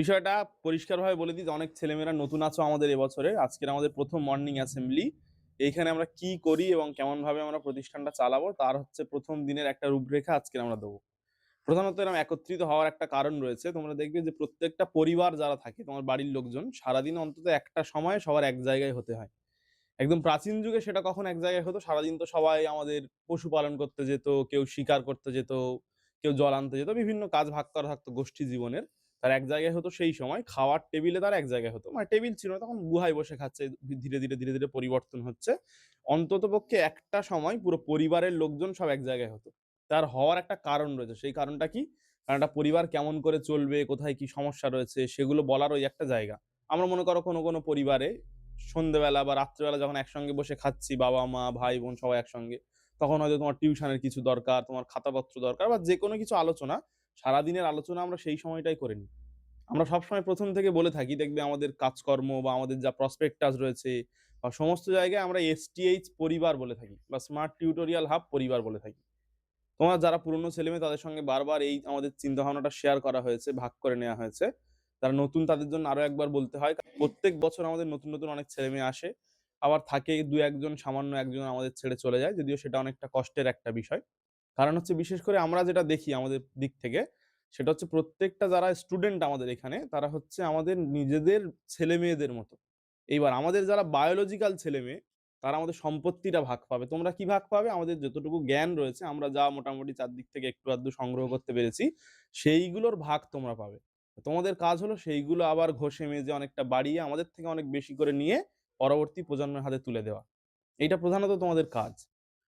বিষয়টা পরিষ্কারভাবে বলে দিই যে অনেক ছেলেমেয়েরা নতুন আছো আমাদের এবছরে। আজকের আমাদের প্রথম মর্নিং অ্যাসেম্বলি এইখানে আমরা কি করি এবং কেমন ভাবে আমরা প্রতিষ্ঠানটা চালাবো, তার হচ্ছে প্রথম দিনের একটা রূপরেখা আজকে আমরা দেবো। প্রধানত এরকম একত্রিত হওয়ার একটা কারণ রয়েছে। তোমরা দেখবে যে প্রত্যেকটা পরিবার যারা থাকে, তোমার বাড়ির লোকজন, সারাদিন অন্তত একটা সময় সবার এক জায়গায় হতে হয়। একদম প্রাচীন যুগে সেটা কখন এক জায়গায় হতো? সারাদিন তো সবাই আমাদের পশুপালন করতে যেত, কেউ শিকার করতে যেত, কেউ জল আনতে যেত, বিভিন্ন কাজ ভাগ করা থাকতো গোষ্ঠী জীবনের। তার এক জায়গায় হতো সেই সময়, খাওয়ার টেবিলে তার এক জায়গায় হতো। মানে টেবিল ছিল তখন গুহায় বসে খাচ্ছে, ধীরে ধীরে ধীরে ধীরে পরিবর্তন হচ্ছে। অন্তত পক্ষে একটা সময় পুরো পরিবারের লোকজন সব এক জায়গায় হতো। তার হওয়ার একটা কারণ রয়েছে। সেই কারণটা কি? কারণ একটা পরিবার কেমন করে চলবে, কোথায় কি সমস্যা রয়েছে, সেগুলো বলার ওই একটা জায়গা। আমরা মনে করো কোনো কোনো পরিবারে সন্ধ্যেবেলা বা রাত্রেবেলা যখন একসঙ্গে বসে খাচ্ছি, বাবা, মা, ভাই, বোন সবাই একসঙ্গে, তখন হয়তো তোমার টিউশনের কিছু দরকার, তোমার খাতাপত্র দরকার বা যে কোনো কিছু আলোচনা সারাদিনের আলোচনা আমরা সেই সময়টাই করে নিই। আমরা সবসময় প্রথম থেকে বলে থাকি, দেখবে আমাদের কাজকর্ম বা আমাদের যা প্রসপেক্টাস রয়েছে বা সমস্ত জায়গায় আমরা এসটিএইচ পরিবার বলে থাকি বা স্মার্ট টিউটোরিয়াল হাব পরিবার বলে থাকি। তোমার যারা পুরনো ছেলেমেয়ে, তাদের সঙ্গে বারবার এই আমাদের চিন্তাভাবনাটা শেয়ার করা হয়েছে, ভাগ করে নেওয়া হয়েছে। তারা নতুন, তাদের জন্য আরও একবার বলতে হয় প্রত্যেক বছর আমাদের নতুন নতুন অনেক ছেলেমেয়ে আসে। আবার থাকে দু একজন সামান্য একজন আমাদের ছেড়ে চলে যায়, যদিও সেটা অনেকটা কষ্টের একটা বিষয়। কারণ হচ্ছে বিশেষ করে আমরা যেটা দেখি আমাদের দিক থেকে, সেটা হচ্ছে প্রত্যেকটা যারা স্টুডেন্ট আমাদের এখানে, তারা হচ্ছে আমাদের নিজেদের ছেলে মেয়েদের মতো। এইবার আমাদের যারা বায়োলজিক্যাল ছেলে মেয়ে তারা আমাদের সম্পত্তিটা ভাগ পাবে। তোমরা কি ভাগ পাবে? আমাদের যতটুকু জ্ঞান রয়েছে, আমরা যা মোটামুটি চারদিক থেকে একটু আধটু সংগ্রহ করতে পেরেছি, সেইগুলোর ভাগ তোমরা পাবে। তোমাদের কাজ হলো সেইগুলো আবার ঘষে মেজে অনেকটা বাড়িয়ে আমাদের থেকে অনেক বেশি করে নিয়ে পরবর্তী প্রজন্মের হাতে তুলে দেওয়া। এইটা প্রধানত তোমাদের কাজ।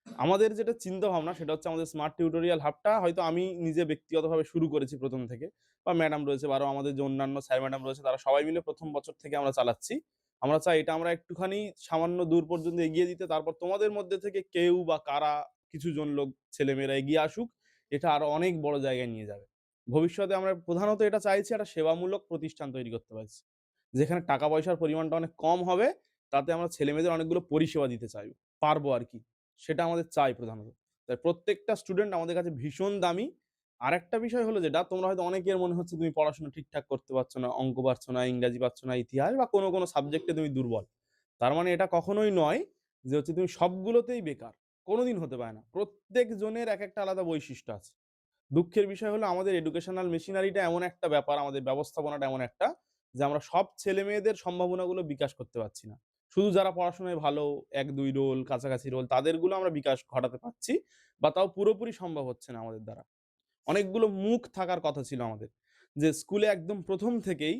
আমাদের যেটা চিন্তা ভাবনা সেটা হচ্ছে আমাদের স্মার্ট টিউটোরিয়াল হাবটা হয়তো আমি নিজে ব্যক্তিগতভাবে শুরু করেছি প্রথম থেকে বা ম্যাডাম রয়েছে বা আরও আমাদের যে অন্যান্য স্যার ম্যাডাম রয়েছে তারা সবাই মিলে প্রথম বছর থেকে আমরা চালাচ্ছি। আমরা চাই এটা আমরা একটুখানি সামান্য দূর পর্যন্ত এগিয়ে দিতে, তারপর তোমাদের মধ্যে থেকে কেউ বা কারা কিছু জন লোক, ছেলেমেয়েরা এগিয়ে আসুক, এটা আরও অনেক বড় জায়গায় নিয়ে যাবে। ভবিষ্যতে আমরা প্রধানত এটা চাইছি একটা সেবামূলক প্রতিষ্ঠান তৈরি করতে পারছি, যেখানে টাকা পয়সার পরিমাণটা অনেক কম হবে, তাতে আমরা ছেলেমেয়েদের অনেকগুলো পরিষেবা দিতে চাইব পারব আর কি। সেটা আমাদের চাই প্রধানত। তাই প্রত্যেকটা স্টুডেন্ট আমাদের কাছে ভীষণ দামি। আরেকটা বিষয় হলো যেটা, তোমরা হয়তো অনেকের মনে হচ্ছে তুমি পড়াশোনা ঠিকঠাক করতে পারছ না, অঙ্ক পারছ না, ইংরাজি পারছ না, ইতিহাস বা কোনো কোনো সাবজেক্টে তুমি দুর্বল। তার মানে এটা কখনোই নয় যে হচ্ছে তুমি সবগুলোতেই বেকার, কোনোদিন হতে পারে না। প্রত্যেক জনের এক একটা আলাদা বৈশিষ্ট্য আছে। দুঃখের বিষয় হলো আমাদের এডুকেশনাল মেশিনারিটা এমন একটা ব্যাপার, আমাদের ব্যবস্থাপনাটা এমন একটা যে আমরা সব ছেলে মেয়েদের সম্ভাবনাগুলো বিকাশ করতে পারছি না। শুধু যারা পড়াশোনায় ভালো, এক, দুই রোল, কাছাকাছি রোল, তাদেরগুলো আমরা বিকাশ ঘটাতে পারছি, বা তাও পুরোপুরি সম্ভব হচ্ছে না আমাদের দ্বারা। অনেকগুলো মুখ থাকার কথা ছিল আমাদের, যে স্কুলে একদম প্রথম থেকেই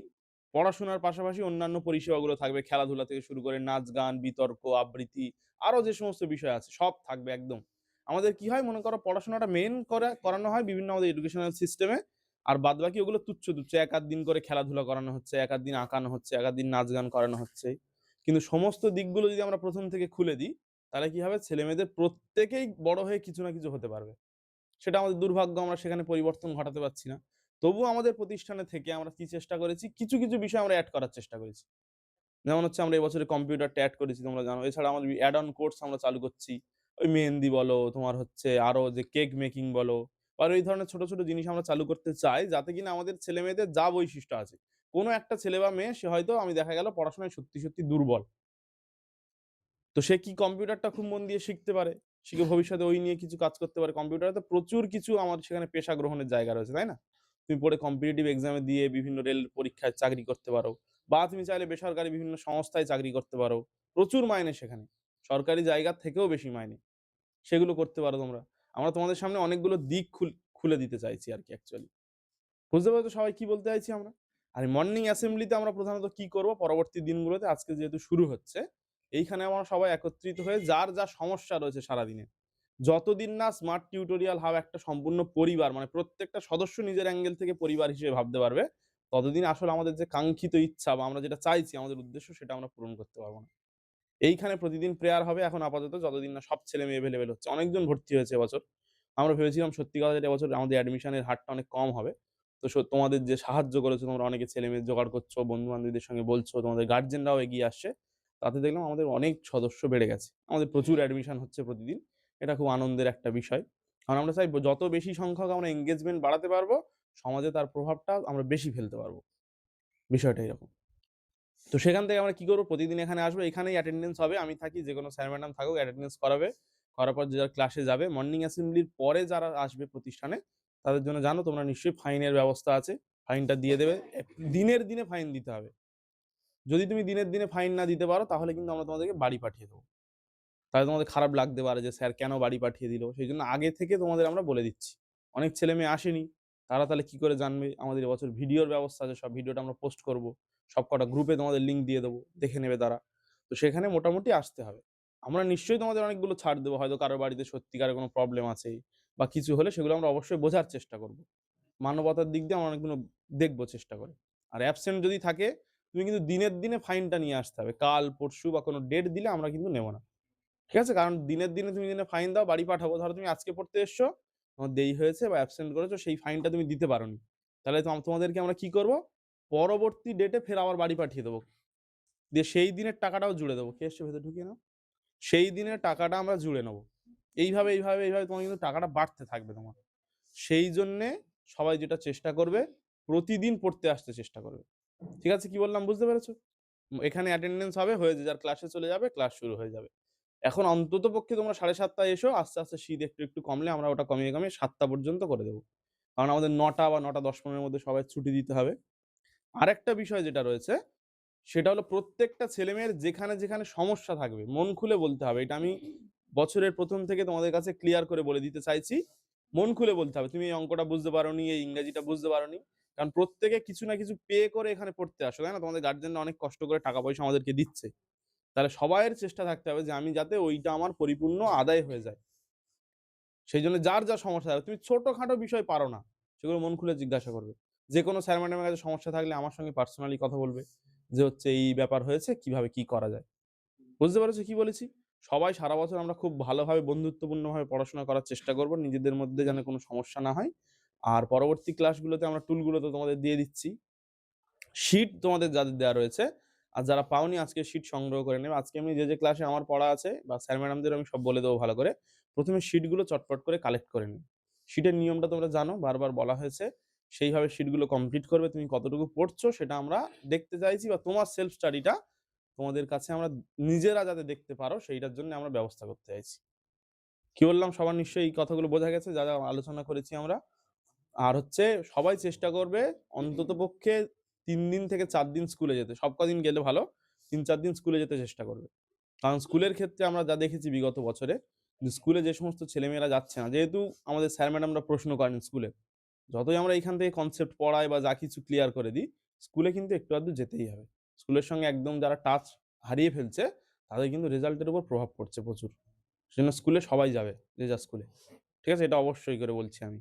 পড়াশোনার পাশাপাশি অন্যান্য পরিষেবাগুলো থাকবে, খেলাধুলা থেকে শুরু করে নাচ গান, বিতর্ক, আবৃত্তি, আরও যে সমস্ত বিষয় আছে, সব থাকবে একদম। আমাদের কি হয় মনে করো, পড়াশোনাটা মেন করা, করানো হয় বিভিন্ন আমাদের এডুকেশনাল সিস্টেমে আর বাদ বাকি ওগুলো তুচ্ছ তুচ্ছ, এক দিন করে খেলাধুলা করানো হচ্ছে, এক দিন আঁকানো হচ্ছে, এক দিন নাচ গান করানো হচ্ছে। কিন্তু সমস্ত দিকগুলো যদি আমরা প্রথম থেকে খুলে দিই, তাহলে কি হবে? ছেলে মেয়েদের প্রত্যেকেই বড় হয়ে কিছু না কিছু হতে পারবে। সেটা আমাদের দুর্ভাগ্য, আমরা সেখানে পরিবর্তন ঘটাতে পারছি না। তবুও আমাদের প্রতিষ্ঠানে থেকে আমরা কি চেষ্টা করেছি? কিছু কিছু বিষয় আমরা অ্যাড করার চেষ্টা করেছি। যেমন হচ্ছে আমরা এবছরে কম্পিউটারটা অ্যাড করেছি, তোমরা জানো। এছাড়া আমাদের অ্যাড অন কোর্স আমরা চালু করছি। ওই মেহেন্দি বলো, তোমার হচ্ছে আরও যে কেক মেকিং বলো আর এই ধরনের ছোট ছোট জিনিস আমরা চালু করতে চাই যাতে কিনা আমাদের ছেলে মেয়েদের যা বৈশিষ্ট্য আছে। কোনো একটা ছেলে বা মেয়ে, সে হয়তো আমি দেখা গেল পড়াশোনায় সত্যি সত্যি দুর্বল। তো সে কি কম্পিউটারটা খুব মন দিয়ে শিখতে পারে? শিখে ভবিষ্যতে ওই নিয়ে কিছু কাজ করতে পারে? কম্পিউটারে তো প্রচুর কিছু আমার সেখানে পেশা গ্রহণের জায়গা রয়েছে, তাই না? তুমি পড়ে কম্পিটিটিভ এক্সামে দিয়ে বিভিন্ন রেল পরীক্ষায় চাকরি করতে পারো বা তুমি চাইলে বেসরকারি বিভিন্ন সংস্থায় চাকরি করতে পারো। প্রচুর মাইনে সেখানে। সরকারি জায়গার থেকেও বেশি মাইনে। সেগুলো করতে পারো তোমরা। আমরা তোমাদের সামনে অনেকগুলো দিক খুল- দিতে চাইছি আর কি অ্যাকচুয়ালি বুঝতে পারছ সবাই কি বলতে চাইছি আমরা? আর মর্নিং অ্যাসেম্বলিতে আমরা প্রধানত কি করব? পরবর্তী দিনগুলোতে আজকে যেহেতু শুরু হচ্ছে, এইখানে আমরা সবাই একত্রিত হয়ে যার যা সমস্যা রয়েছে সারাদিনে, যতদিন না স্মার্ট টিউটোরিয়াল হাব একটা সম্পূর্ণ পরিবার মানে প্রত্যেকটা সদস্য নিজের অ্যাঙ্গেল থেকে পরিবার হিসেবে ভাবতে পারবে, ততদিন আসলে আমাদের যে কাঙ্ক্ষিত ইচ্ছা বা আমরা যেটা চাইছি, আমাদের উদ্দেশ্য সেটা আমরা পূরণ করতে পারব না। এইখানে প্রতিদিন প্রেয়ার হবে, এখন আপাতত যতদিন না সব ছেলে মেয়ে এভেলেবেল হচ্ছে। অনেকজন ভর্তি হয়েছে এবছর। আমরা ভেবেছিলাম সত্যি কথা যেটা এবছর আমাদের অ্যাডমিশনের হারটা অনেক কম হবে। তো তোমাদের যে সাহায্য করেছ, তোমরা অনেকে ছেলে মেয়ে জোগাড় করছ বন্ধু বান্ধবীদের সঙ্গে বলছো, তোমাদের গার্জেনরাও এগিয়ে আসছে। তাতে দেখলাম আমাদের অনেক সদস্য বেড়ে গেছে। আমাদের প্রচুর অ্যাডমিশন হচ্ছে প্রতিদিন। এটা খুব আনন্দের একটা বিষয়। কারণ আমরা চাইব যত বেশি সংখ্যক আমরা এঙ্গেজমেন্ট বাড়াতে পারব, সমাজে তার প্রভাবটা আমরা বেশি ফেলতে পারব। বিষয়টা এরকম। তো সেখান থেকে আমরা কি করব? প্রতিদিন এখানে আসব, এখানেই অ্যাটেন্ডেন্স হবে। আমি থাকি, যে কোনো স্যার ম্যাডাম থাকুক অ্যাটেন্ডেন্স করাবে। করার পর যে যার ক্লাসে যাবে। মর্নিং অ্যাসেম্বলির পরে যারা আসবে প্রতিষ্ঠানে, তাদের জন্য জানো তোমরা নিশ্চয়ই ফাইনের ব্যবস্থা আছে। ফাইনটা দিয়ে দেবে। দিনের দিনে ফাইন দিতে হবে। যদি তুমি দিনের দিনে ফাইন না দিতে পারো, তাহলে কিন্তু আমরা তোমাদেরকে বাড়ি পাঠিয়ে দেবো। তাহলে তোমাদের খারাপ লাগতে পারে যে, স্যার, কেন বাড়ি পাঠিয়ে দিল? সেই জন্য আগে থেকে তোমাদের আমরা বলে দিচ্ছি। অনেক ছেলে মেয়ে আসেনি। তারা তাহলে কি করে জানবে? আমাদের এবছর ভিডিওর ব্যবস্থা আছে। সব ভিডিওটা আমরা পোস্ট করব। সব কটা গ্রুপে তোমাদের লিঙ্ক দিয়ে দেবো, দেখে নেবে তারা। তো সেখানে মোটামুটি আসতে হবে। আমরা নিশ্চয়ই তোমাদের অনেকগুলো ছাড় দেবো, হয়তো কারোর বাড়িতে সত্যিকারের কোনো প্রবলেম আছে বা কিছু হলে সেগুলো আমরা অবশ্যই বোঝার চেষ্টা করব। মানবতার দিক দিয়ে আমরা অনেকগুলো দেখব চেষ্টা করে। আর অ্যাবসেন্ট যদি থাকে, তুমি কিন্তু দিনের দিনে ফাইনটা নিয়ে আসতে হবে। কাল, পরশু বা কোনো ডেট দিলে আমরা কিন্তু নেব না। ঠিক আছে? কারণ দিনের দিনে তুমি দিনে ফাইন দাও, বাড়ি পাঠাবো, ধরো তুমি আজকে পড়তে এসছো, তোমার দেরি হয়েছে বা অ্যাবসেন্ট করেছ, সেই ফাইনটা তুমি দিতে পারোনি। তাহলে তোমাদেরকে আমরা কি করব? পরবর্তী ডেটে ফের আবার বাড়ি পাঠিয়ে দেবো। দিয়ে সেই দিনের টাকাটাও জুড়ে দেবো। কে এসছে ভেতরে ঢুকিয়ে নাও? সেই দিনের টাকাটা আমরা জুড়ে নেব। এইভাবে এইভাবে এইভাবে তোমার কিন্তু টাকাটা বাড়তে থাকবে তোমার। সেই জন্যে সবাই যেটা চেষ্টা করবে, প্রতিদিন পড়তে আসতে চেষ্টা করবে। ঠিক আছে? কি বললাম? বুঝতে পেরেছ? এখানে অ্যাটেন্ডেন্স হবে, হয়ে যে যার ক্লাসে চলে যাবে ক্লাস শুরু হয়ে যাবে। এখন অন্তত পক্ষে তোমরা সাড়ে সাতটায় এসো, আস্তে আস্তে শীত একটু একটু কমলে আমরা ওটা কমিয়ে কমিয়ে সাতটা পর্যন্ত করে দেবো। কারণ আমাদের নটা বা নটা দশ পনেরোর মধ্যে সবাই ছুটি দিতে হবে। আরেকটা বিষয় যেটা রয়েছে, সেটা হলো প্রত্যেকটা ছেলেমেয়ের যেখানে যেখানে সমস্যা থাকবে, মন খুলে বলতে হবে। এটা আমি বছরের প্রথম থেকে তোমাদের কাছে ক্লিয়ার করে বলে দিতে চাইছি। মন খুলে বলতে হবে। তুমি এই অঙ্কটা বুঝতে পারোনি, এই ইংরেজিটা বুঝতে পারোনি। কারণ প্রত্যেকে কিছু না কিছু পে করে এখানে পড়তে আসো, তাই না? তোমাদের গার্জেনরা অনেক কষ্ট করে টাকা পয়সা আমাদেরকে দিচ্ছে। তাহলে সবাইয়ের চেষ্টা থাকতে হবে যে আমি যাতে ওইটা আমার পরিপূর্ণ আদায় হয়ে যায়। সেই জন্য যার যা সমস্যা থাকে তুমি ছোটখাটো বিষয় পারো না, সেগুলো মন খুলে জিজ্ঞাসা করবে। যে কোনো স্যার ম্যাডামের কাছে সমস্যা থাকলে আমার সঙ্গে পার্সোনালি কথা বলবে যে হচ্ছে এই ব্যাপার হয়েছে, কীভাবে কি করা যায়। বুঝতে পেরেছ কি বলেছি? সবাই সারা বছর আমরা খুব ভালোভাবে, বন্ধুত্বপূর্ণভাবে পড়াশোনা করার চেষ্টা করব, নিজেদের মধ্যে যেন কোনো সমস্যা না হয়। আর পরবর্তী ক্লাসগুলোতে আমরা টুলগুলো তো তোমাদের দিয়ে দিচ্ছি। শিট তোমাদের যাদের দেওয়া রয়েছে। আর যারা পাওনি, আজকে শিট সংগ্রহ করে নেবে। আজকে আমি যে যে ক্লাসে আমার পড়া আছে বা স্যার ম্যাডামদের আমি সব বলে দেবো ভালো করে। প্রথমে শিটগুলো চটপট করে কালেক্ট করে নিই। শিটের নিয়মটা তোমরা জানো, বারবার বলা হয়েছে। সেইভাবে শিটগুলো কমপ্লিট করবে, তুমি কতটুকু পড়ছো সেটা আমরা দেখতে চাইছি বা তোমার সেলফ স্টাডিটা তোমাদের কাছে আমরা নিজেরা যাতে দেখতে পারো সেইটার জন্য আমরা ব্যবস্থা করতে চাইছি। কি বললাম? সবার নিশ্চয়ই এই কথাগুলো বোঝা গেছে, যা যা আলোচনা করেছি আমরা। আর হচ্ছে সবাই চেষ্টা করবে অন্তত পক্ষে তিন দিন থেকে চার দিন স্কুলে যেতে। সব কদিন গেলে ভালো, তিন চার দিন স্কুলে যেতে চেষ্টা করবে। কারণ স্কুলের ক্ষেত্রে আমরা যা দেখেছি বিগত বছরে স্কুলে যে সমস্ত ছেলেমেয়েরা যাচ্ছে না, যেহেতু আমাদের স্যার ম্যাডামরা প্রশ্ন করেন স্কুলে যতই আমরা এখান থেকে কনসেপ্ট পড়াই বা যা কিছু ক্লিয়ার করে দিই স্কুলে কিন্তু একটু আধটু যেতেই হবে। স্কুলের সঙ্গে একদম যারা টাচ হারিয়ে ফেলছে, তাদের কিন্তু রেজাল্টের উপর প্রভাব পড়ছে প্রচুর। সেজন্য স্কুলে সবাই যাবে যে যা স্কুলে ঠিক আছে? এটা অবশ্যই করে বলছি আমি।